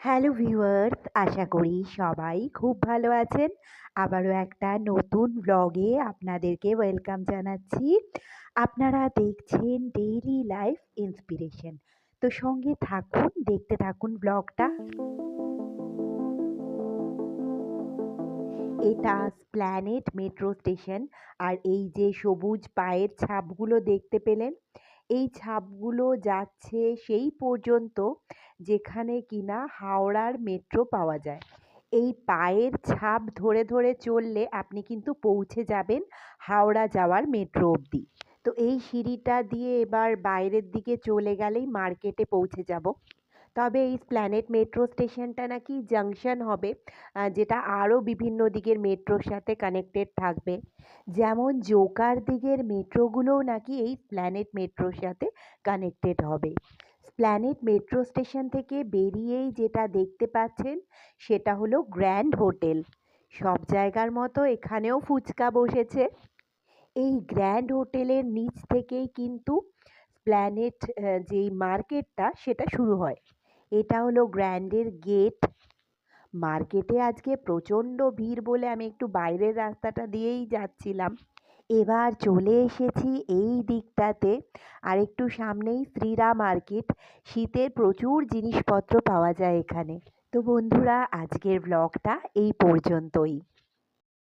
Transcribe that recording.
Hello viewers আশা করি সবাই খুব ভালো আছেন। আবারও একটা নতুন ব্লগে আপনাদেরকে ওয়েলকাম জানাচ্ছি। আপনারা দেখছেন ডেইলি লাইফ ইন্সপিরেশন তো সঙ্গে থাকুন, দেখতে থাকুন ব্লগটা এটা স্প্ল্যানেট মেট্রো স্টেশন আর এই যে সবুজ পায়ের ছাপগুলো দেখতে পেলেন এই ছাপগুলো যাচ্ছে সেই পর্যন্ত যেখানে কিনা হাওড়ার মেট্রো পাওয়া যায়। এই পায়ের ছাপ ধরে ধরে চললে আপনি কিন্তু পৌঁছে যাবেন হাওড়া যাওয়ার মেট্রো অবধি। তো এই সিঁড়িটা দিয়ে এবার বাইরের দিকে চলে গেলেই মার্কেটে পৌঁছে যাব। তবে এই প্ল্যানেট মেট্রো স্টেশনটা নাকি জাংশন হবে যেটা আরও বিভিন্ন দিকের মেট্রোর সাথে কানেক্টেড থাকবে। যেমন জোকার দিকের মেট্রোগুলোও নাকি এই প্ল্যানেট মেট্রোর সাথে কানেক্টেড হবে। প্ল্যানেট মেট্রো স্টেশন থেকে বেরিয়েই যেটা দেখতে পাচ্ছেন, সেটা হলো গ্র্যান্ড হোটেল সব জায়গার মতো এখানেও ফুচকা বসেছে। এই গ্র্যান্ড হোটেলের নিচ থেকেই কিন্তু প্ল্যানেট যেই মার্কেটটা সেটা শুরু হয়। এটা হলো গ্র্যান্ডের গেট। মার্কেটে আজকে প্রচণ্ড ভিড় বলে আমি একটু বাইরের রাস্তাটা দিয়েই যাচ্ছিলাম। এবার চলে এসেছি এই দিকটাতে। আর একটু সামনেই শ্রীরা মার্কেট। শীতের প্রচুর জিনিসপত্র পাওয়া যায় এখানে। তো বন্ধুরা, আজকের ব্লগটা এই পর্যন্তই।